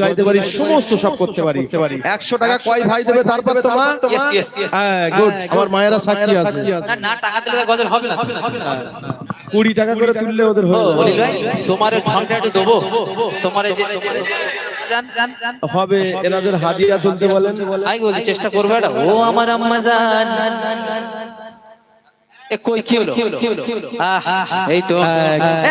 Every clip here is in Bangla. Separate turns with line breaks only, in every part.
গাইতে পারি সমস্ত সব করতে পারি। একশো টাকা কয় ভাই দেবে তারপর
yes.
হ্যাঁ গুড আমার মায়েরা সাক্ষী আছে।
না না টাকা দিলে গজল হবে না
কুড়ি টাকা করে তুললে ওদের
ভাই তোমার ঢংটা একটু দেবো। তোমার যে জান জান জান।
হবে এনাদের হাদিয়া তুলতে বলেন।
বলছি চেষ্টা করবে ও আমার আম্মা জান। কই কি হলো? এই তো।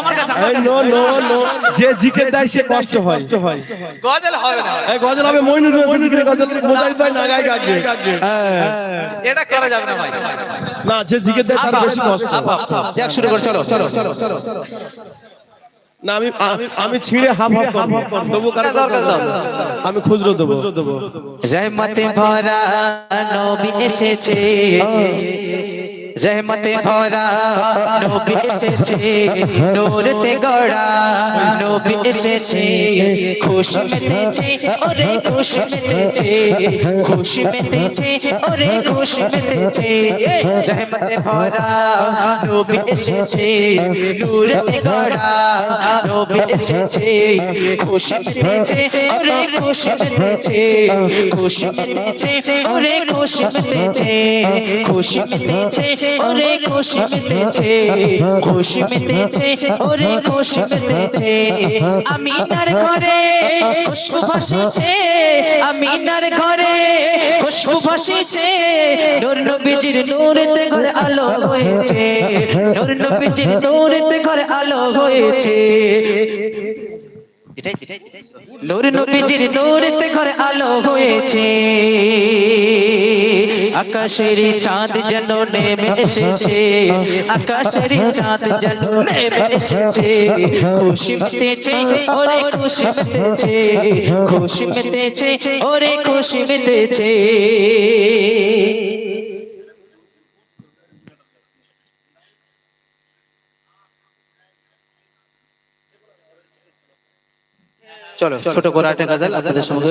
আমার কাছে
যে দেয় সে কষ্ট হয়।
গজল হবে না
এই গজল হবে মইনুর রশিদ জিকিরের গজল। মোজাহিদ ভাই নাগাই গাবে হ্যাঁ।
এটা করা যাবে না ভাই।
না যে জিকে দেয় তার বেশি কষ্ট।
দেখ শুরু কর চলো চলো চলো চলো।
না আমি আমি ছিঁড়ে হাফ হাফ করব। দেবো
কারও
আমি খুচরো দেবো।
রহমতে ভরা নবী এসেছে। রহমতে ভরা নবী এসেছে নূরতে গড়া নবী এসেছে খুশি মেতেছে ওরে খুশি মেতেছে খুশি মেতেছে ওরে খুশি মেতেছে রহমতে ভরা নবী এসেছে নূরতে গড়া নবী এসেছে খুশি মেতেছে ওরে খুশি মেতেছে খুশি মেতেছে ওরে খুশি মেতেছে খুশি মেতেছে ওরে খুশি মেতেছে খুশি মেতেছে ওরে খুশি মেতেছে আমি তার ঘরে খুশবু ভাসিছে আমি তার ঘরে খুশবু ভাসিছে। নূর নবীজির নূরেতে ঘরে আলো হয়েছে, নূর নবীজির নূরেতে ঘরে আলো হয়েছে। নূর নবীজির নূরেতে ঘরে আলো হয়েছে। আকাশের চাঁদ যেন নেমে এসেছে। আকাশের চাঁদ যেন নেমে এসেছে। খুশি মেতেছে ওরে খুশি মেতেছে। খুশি মেতেছে ওরে খুশি মেতেছে। চলো ছোট করে একটা গাজাল আপনাদের সঙ্গে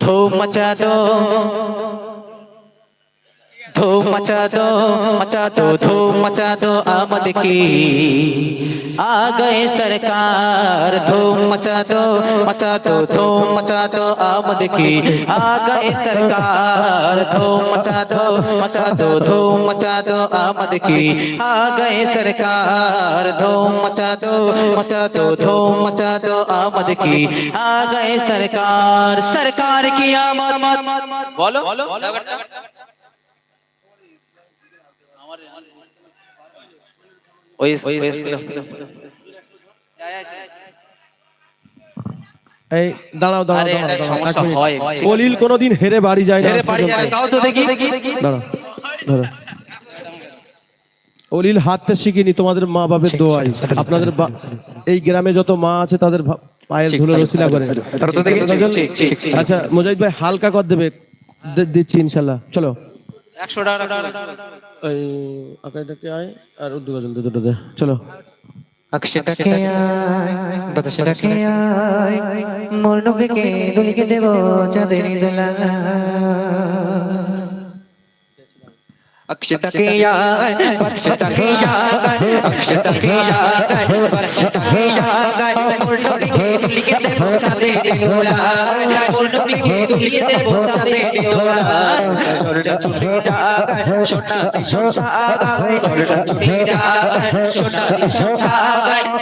ধুম মচা দো धूम मचा दो मचा दो धूम मचा दो आमद की। आ गए सरकार धूम मचा दो मचा दो धूम मचा दो आमद की। आ गए सरकार धूम मचा दो मचा दो धूम मचा दो आमद की। आ गए सरकार धूम मचा दो मचा दो धूम मचा दो आमद की। आ गए सरकार सरकार की आमद। बोलो। ওই ওই
এই দাঁড়াও দাঁড়াও।
হয়।
কলিল কোনোদিন হেরে বাড়ি যায় না।
তাও তো দেখি।
দাঁড়াও, দাঁড়াও। অলিল শিখিনি তোমাদের মা বাপের দোয়াই আপনাদের এই গ্রামে যত মা আছে তাদের পায়ের ধুলো রসিলা করে।
ঠিক।
আচ্ছা মুজাহিদ ভাই হালকা কর দেবে। দিচ্ছি ইনশাল্লাহ। চলো।
একশো টাকা
এই আকাইটাকে আয় আর উদ্দু গজল দে দুটো দে। চলো।
অক্ষটাকে আয় বাতাসটাকে আয় মোর নবীকে দুলিকে দেব চাঁদের দোলা অক্ষটাকে আয় বাতাসটাকে আয় অক্ষটাকে আয় বাতাসটাকে আয় মোর নবীকে দুলিকে দেব চাঁদের দোলা মোর নবীকে দুলিকে দেব চাঁদের দোলা তোরটা চুলে যায় সোনা সোনা আয় তোরটা চুলে যায় সোনা সোনা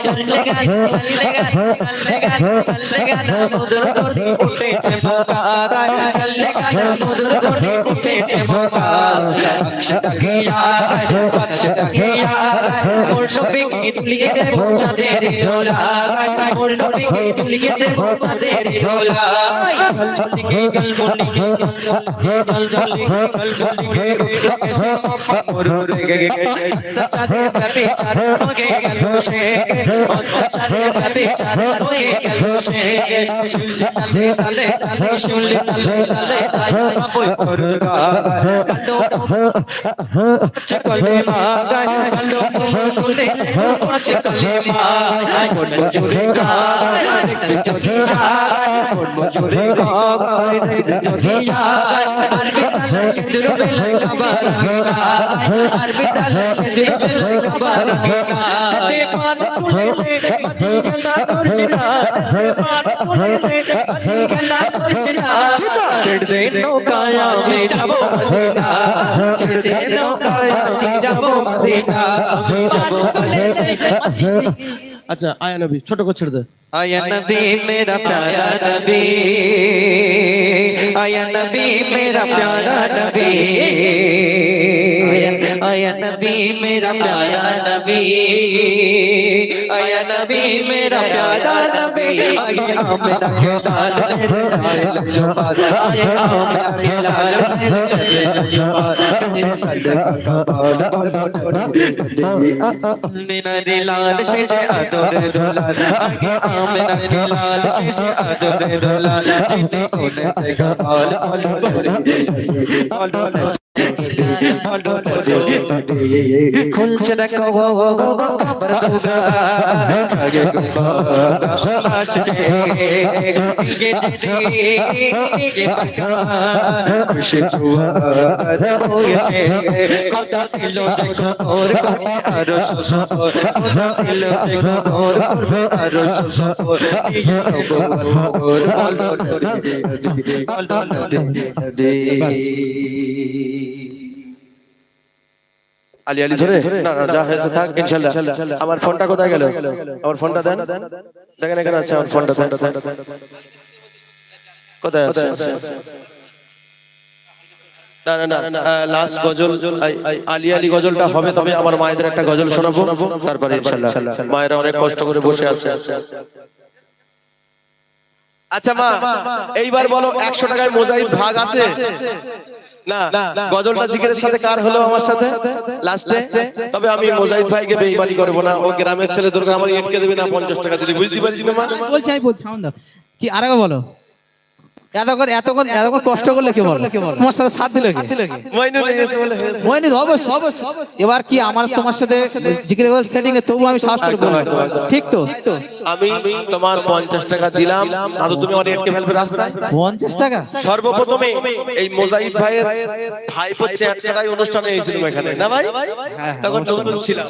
চলে গায় চলে গায় চলে গায় চলে গায় মধুর ধনে উঠেছে মোকা চলে গায় মধুর ধনে উঠেছে মোকা অক্ষতা গিয়া অক্ষতা গিয়া মোর নবীকে তুলিয়ে দেব চাঁদের দোলা মোর নবীকে তুলিয়ে গে চল চলি গে চল চলি গে কেসে সফা মোর রে গে চাঁদের কবে চাঁদ হয়ে গেল সে চাঁদের কবে চাঁদ হয়ে গেল সে তালে তালে তালে শুনলি তালে তালে তালে বই করগা কালো চকলে মা কালো তোমার তুলে চকলে মা কোন জোরে গা চোখে গা কোন জোরে গা চোখে গা আর বেতালে জুড়বে লাগা বারবিনা আরবি তালে জুড়বে লাগা বারবিনা তে পান কুলে মাঝি গলা করছিনা তে পান কুলে মাঝি গলা করছিনা ছেড়ে নৌকায় আমি যাব মদিনা ছেড়ে নৌকায় আমি যাব মদিনা
আচ্ছা আয়া নবী, ছোট করে ছেড়ে দে।
আয়া নবী, মেরা প্যারা নবী। আয়া নবী, মেরা প্যারা নবী। आया नबी मेरा प्यारा नबी आया नबी मेरा प्यारा नबी आया मेरा लाल आया मेरा लाल मेरा लाल से आदर दुलाल आया मेरा लाल से आदर दुलाल सीने कोने से गाल ऑल ऑल কোনে থেকে বল
আলি আলি ধরে না না যা হয়েছে থাক ইনশাআল্লাহ আমার ফোনটা কোথায় গেল? আমার ফোনটা দেন। দেখেন এখানে আছে আমার ফোনটা দেন কোথায় আছে? না না না লাস্ট গজল আলি আলি গজলটা হবে তবে আমার মায়েদের একটা গজল শোনাবো। তারপরে ইনশাআল্লাহ মায়েরা অনেক কষ্ট করে বসে আছে। আচ্ছা মা এইবার বলো একশো টাকায় মোজাইদ ভাগ আছে? না গজলটা জিকিরের সাথে কার হলো আমার সাথে? লাস্টে তবে আমি মোজাইদ ভাইকে করব না। ও গ্রামের ছেলে দুর্গা আমার এটকে দেবে না পঞ্চাশ টাকা। দিলে বুঝতে পারছি না মা?
বলছি আমি বলছি দাও। কি আরেকবার বলো। এতক্ষণ এতক্ষণ এতক্ষণ কষ্ট করলে কি বলো তোমার সাথে দিলে
মইনুল
অবশ্যই। এবার কি আমার তোমার সাথে জিকির সেটিং এ তবু আমি সাহস। ঠিক তো?
আমি তোমার পঞ্চাশ টাকা দিলাম। আর তুমি ফেলবে রাস্তায়।
টাকা?
সর্বপ্রথমে এই মোজাইদ ভাইয়ের ভাই হচ্ছে একটাই অনুষ্ঠানে এসেছিল এখানে। না ভাই? তখন নতুন ছিলাম।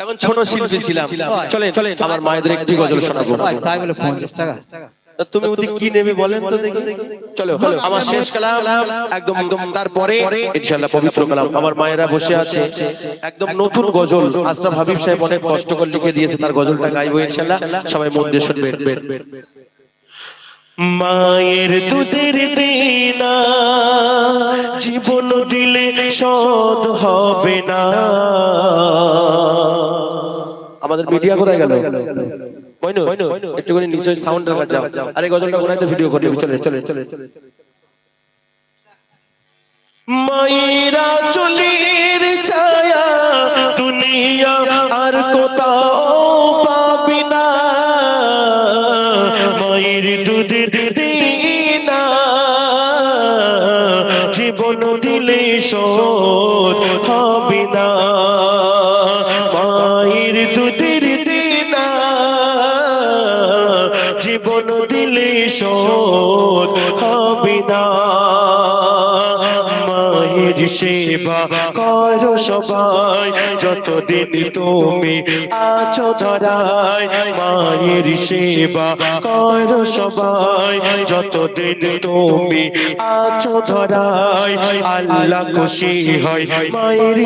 তখন ছোট শিল্পী ছিলাম। চলে চলে আমার মায়েদের একটি গজল শোনাবো।
তাই বলে পঞ্চাশ টাকা?
তা তুমি ওদিক কি নেবে বলেন তো দেখি। চলো আমার শেষ কালাম একদম তারপরে ইনশাআল্লাহ পবিত্র কালাম। আমার মায়েরা বসে আছে একদম নতুন গজল। আশরাফ হাবিব সাহেব অনেক কষ্ট করে লিখে দিয়েছে তার গজলটা গাইবো ইনশাআল্লাহ সবাই মন দিয়ে শুনবেন মায়ের দুধের দেনা জীবন দিলে শোধ হবে না। আমাদের মিডিয়া কোথায় গেল? মইনু একটু করে নিচে সাউন্ড রাখা যাও। আরে গজলটা কোনাইতে ভিডিও করে চলে চলে চলে মাইরা চলির ছায়া দুনিয়া আর কোথাও পাবি না। মায়ের সেবা, করো সবাই, যতদিন তুমি আছো ধরায় মায়ের সেবা, করো সবাই, যতদিন তুমি আছো ধরায়, আল্লাহ খুশি হয় মায়ের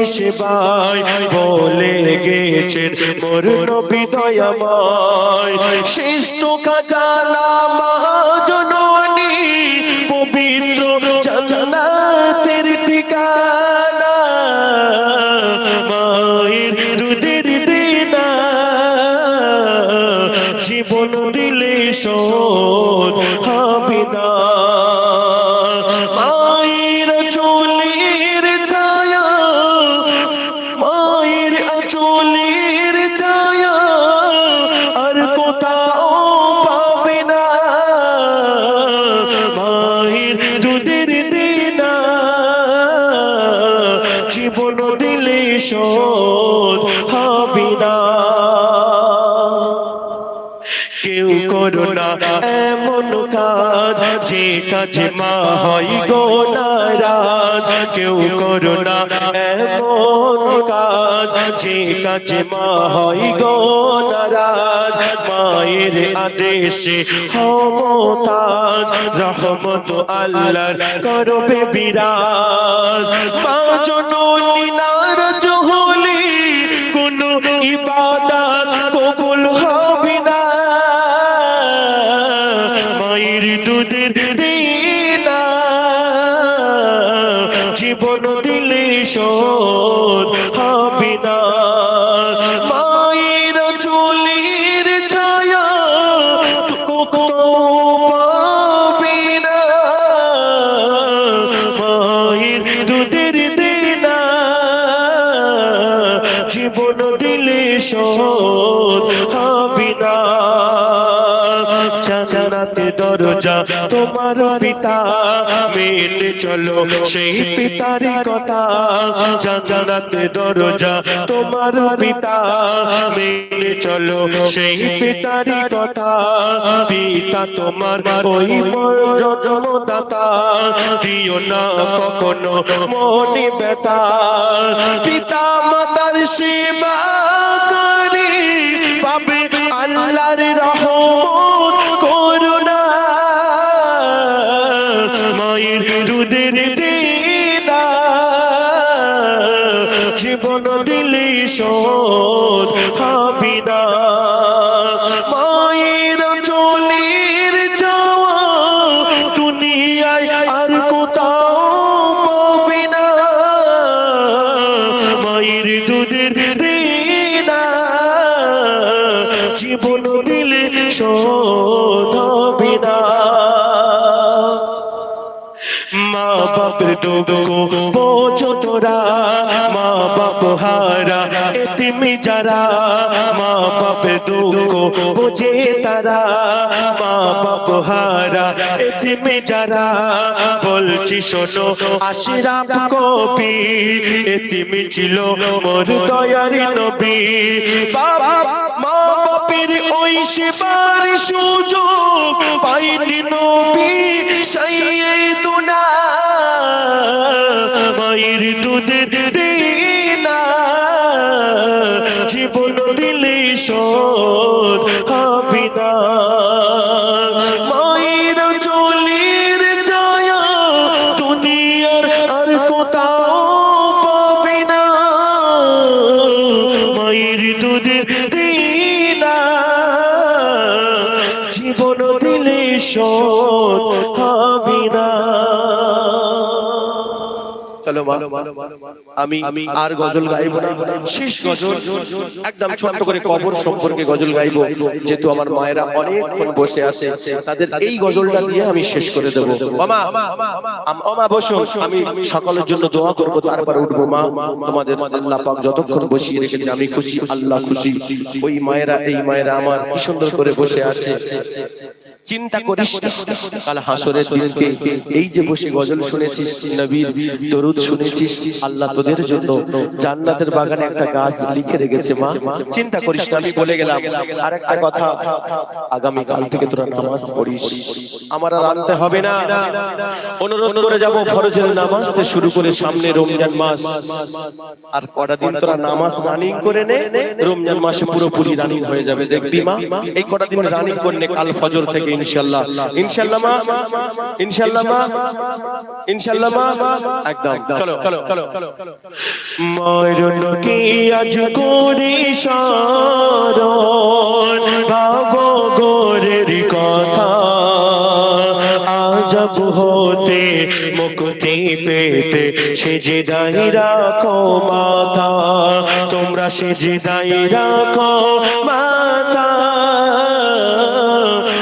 বলে গেছেন, মোর নবী দয়াময় খাজানা জীবন দিলে শোধ কাজে মা হয় গো নারাজ, কেউ করো না এমন কাজ। যে কাজে মা হয় গো নারাজ, মায়ের আদেশে ক্ষমতাজ। রহমত আল্লাহর করবে বিরাজ। মা জননী নারাজ হলে কোন ইবাদত কবুল হবে না। মায়ের দুধের শোধ হবে না। তোমার পিতা মেনে চলো, সেই পিতারই কথা জান্নাতে দরজা। তোমার পিতা মেনে চলো, সেই পিতারই কথা পিতা তোমার ওই জন্মদাতা। দিও না কখনো মনে ব্যথা। পিতা মাতার সেবা করি, পাবে আল্লাহর রহমত। মায়ের দুধের দিনা জীবন দিলে শোধ হবে না। মা বাপের দুঃখ বোঝো তোরা মা বাপ হারা এতিমি যারা মা বাপের দুঃখ বোঝে তারা মা বাপ হারা। এতিমি যারা, বলছি শোনো আশিরাপ কবি এতিমি ছিল মোর দয়ার নবী। বাবা মা বাপের ওই সেবার সুযোগ পাইনি নবী সাইয়েদুনা মায়ের দুধের শোধ হবে না। মায়ের চলির ছায়া দুনিয়ার আর কোথাও পাবে না। মায়ের দুধের দিনা জীবন দিলে শোধ হবে না। চলো মা। আমি আমি আর গজল গাইবো না। শেষ গজল একদম ছোট্ট করে কবর সম্পর্কে গজল গাইবো। যেহেতু আমার মায়েরা অনেকক্ষণ বসে আছে তাদের এই গজলটা দিয়ে আমি শেষ করে দেবো। মামা আম- মামা বসো আমি সকলের জন্য দোয়া করব তারপর উঠবো মা। তোমাদের আল্লাহ পাক যতক্ষণ বসিয়ে রেখেছে আমি খুশি আল্লাহ খুশি ওই মায়েরা এই মায়েরা আমার কি সুন্দর করে বসে আছে। চিন্তা করিস। কাল হাসরের দিনকে এই যে বসে গজল শুনেছিস নবীর দরুদ শুনেছিস আল্লাহ তোদের জন্য জান্নাতের বাগানে একটা গাছ লিখে রেখেছে, মা। চিন্তা করিস না, আমি বলে গেলাম। আর একটা কথা আগামী কাল থেকে তোরা নামাজ পড়িস। আমার আর আনতে হবে না। অনুরোধ করে যাব ফরজের নামাজ থেকে শুরু করে সামনে রমজান মাস। আর কটা দিন তোরা নামাজ রানিং করে নে, রমজান মাসে পুরোপুরি রানিং হয়ে যাবে। দেখবি, মা, এই কটা দিন রানিং করলে কাল ফজর থেকে ইনশাল্লাহ ইনশাল্লাহ মা ইনশাল্লাহ মা ইনশাল্লাহ মা, একদম। চলো চলো চলো। মরণ কি আজ করি স্মরণ? ভাবো গোরের কথা আজব হতে, মুক্তি পেতে মাতা। তোমরা সেজে দাই রাখো মাতা।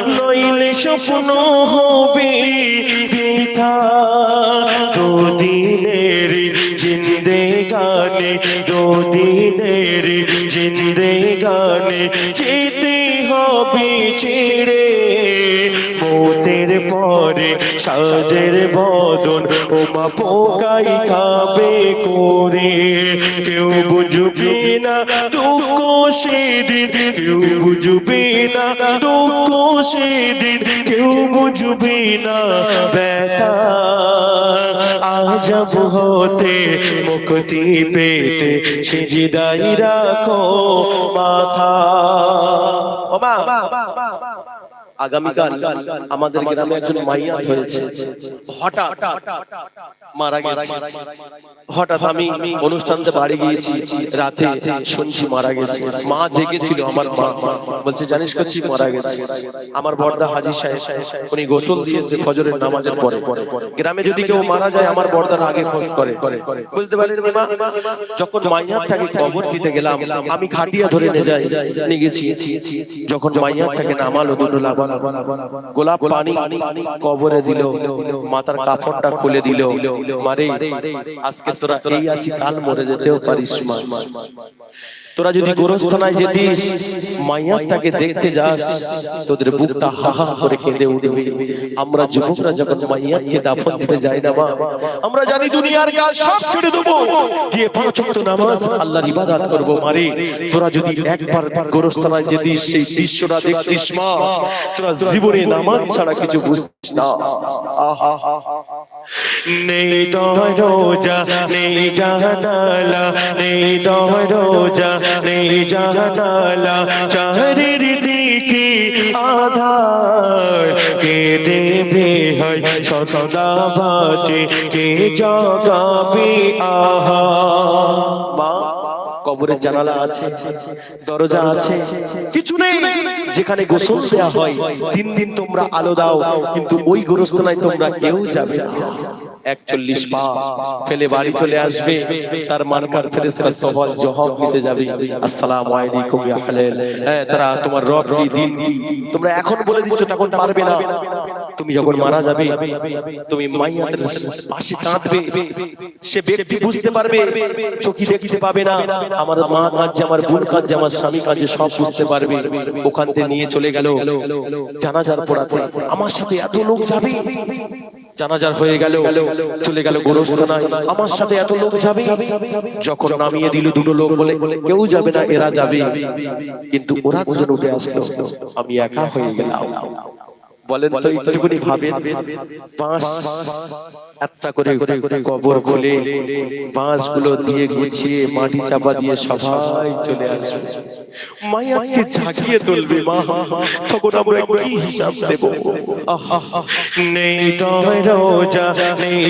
নইলে স্বপ্ন হবে বৃথা। দুদিনের দুদিনের জিন্দে গানে যেতে হবে ছেড়ে। মতের পরে সাজের বদন ও মা পোকাই খাবে করে। কেউ বুঝবে না দুঃখ সেদিন, কেউ বুঝবে না দুঃখ সেদিন, কেউ বুঝবে না ব্যথা আজব হতে মুক্তি পেতে সিজিদাই রাখো মাথা। ও মা আগামীকাল আমাদের গ্রামে একজন মাইয়াত হয়েছে। হঠাৎ মারা গেছে। হঠাৎ আমি অনুষ্ঠানতে বাড়ি গিয়েছি। রাতে শুনছি মারা গেছে। মা জেগেছিল আমার মা। বলছে জানিস কচ্ছি মারা গেছে? আমার বর্দা হাজি সাহেব উনি গোসল দিয়েছে ফজরের নামাজের পরে। গ্রামে যদি কেউ মারা যায় আমার বর্দার আগে খোঁজ করে। বুঝতে পারলেন মা? যখন মাইয়াতটাকে কবর দিতে গেলাম আমি খাটিয়া ধরে নিয়ে যাই নিয়ে গেছি। যখন মাইয়াতটাকে নামালো দুটো লাভ গোলাপ পানি কবরে দিল মাতার কাপড়টা খুলে দিল, মারে, আজকে তোরা এই আছি, কাল মরে যেতেও পারিস, মা। তোরা যদি গোরস্থানায় যেতিস মাইয়াটাকে দেখতে যাস তোদের বুকটা হা হা করে কেঁদে উঠবে। আমরা যুবকরা যখন মাইয়াকে দাফন দিতে যাই না মা আমরা জানি দুনিয়ার কাজ সব ছেড়ে দেবো। গিয়ে পাঁচ ওয়াক্ত নামাজ আল্লাহর ইবাদত করব মারে। তোরা যদি একবার গোরস্থানায় যেতিস সেই দৃশ্যটা দেখতিস মা। তোরা জীবনে নামাজ ছাড়া কিছু বুঝতিস না। আহা। নেই দরজা নেই জানালা নেই দরজা নেই জানালা চারির দিকে আধার কে দেবে হয় সদাবাতে কে জাগাবে আহা? মা? কবরের জানালা আছে দরজা আছে। কিছু নেই যেখানে গোসল দেওয়া হয় দিন দিন তোমরা আলো দাও কিন্তু ওই গোরস্থানায় তোমরা কেউ যাবে না। একচল্লিশ পা ফেলে বাড়ি চলে আসবে তার মানকার ফেরেস্তা সবল জবাব দিতে যাবে। আসসালামু আলাইকুম ইয়া হালাল। হ্যাঁ তারা তোমার রব কি দিন? তোমরা এখন বলে দিচ্ছ তখন পারবে না। তুমি যখন মারা যাবে তুমি মাইয়াদের পাশে কাঁদবে। সে ব্যক্তি বুঝতে পারবে চোখি দেখতে পাবে না। আমার মা কাঁদছে আমার বোন কাঁদছে আমার স্বামী কাঁদছে সব বুঝতে পারবে। ওখান থেকে নিয়ে চলে গেল। জানাজার পড়াতে। আমার সাথে এত লোক যাবে। জানাজার হয়ে গেল, চলে গেল আমার সাথে এত লোক যাবে? যখন নামিয়ে দিল দুটো লোক বলে, কেউ যাবে না, এরা যাবে। কিন্তু ওরা দুজন উঠে আসলো? আমি একা হয়ে গেলাম। বলেন একটা করে বাঁশগুলো দিয়ে গুছিয়ে, মাটি চাপা দিয়ে সবাই চলে আসবে মায়াকে জাগিয়ে তুলবে। মা তখন আমরা কি হিসাব দেব? নেই দরজা নেই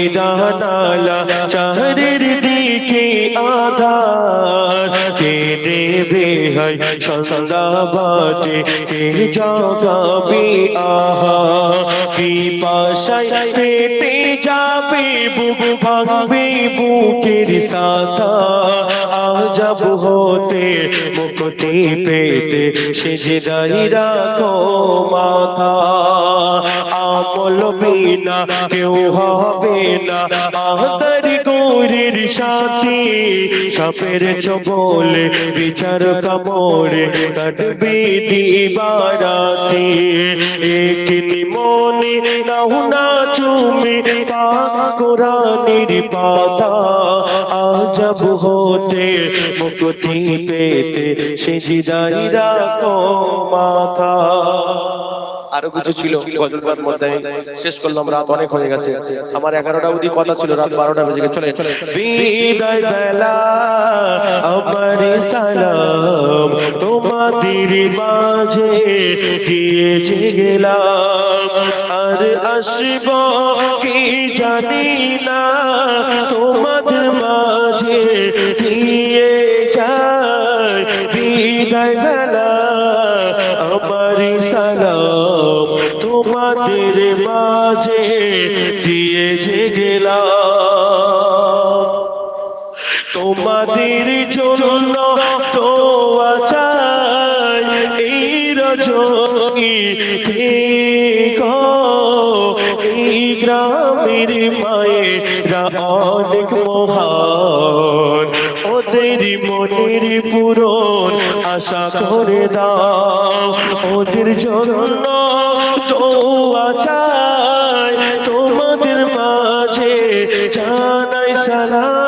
চারের দিকে আধার কে দেবে হয় সন্ধ্যাবাদে কে জাগাবে আহা? পেটে যাবে বুক ভাঙবে বুকের সাথা। আজব হতে মুক্তি পেতে সেজে দাঁড়ি রাখো মাথা আমল বিনা কেউ হবে না। আহতার গৌরের সাথে, সাপের চবলে বিচার কামড়ে কাটবে দিবারাতে। একটি মনে নাও না চুমে পাক কোরআনের পাতা। আজব হতে মুক্তি পেতে সেজিদাই রাখো মাথা। আরও কিছু ছিল গজলবার মধ্যে শেষ করলাম, রাত অনেক হয়ে গেছে। আমার এগারোটা অবধি কথা ছিল, রাত বারোটা বেজে গেছে। চলে বিদায় বেলা, আমার তোমাদের মাঝে দিয়েছে গেলাম। আর আসব কি জানি না, তোমাদের মাঝে মাঝে দিয়েছে গেলাম তোমাদের জন্য তো চাই এই গ্রামের মায়েরা অনেক মহান ওদের মনের পূরণ আশা করে দাও। ওদের জন্য দোয়া চাই। তোমাদের মাঝে জানাই সালাম।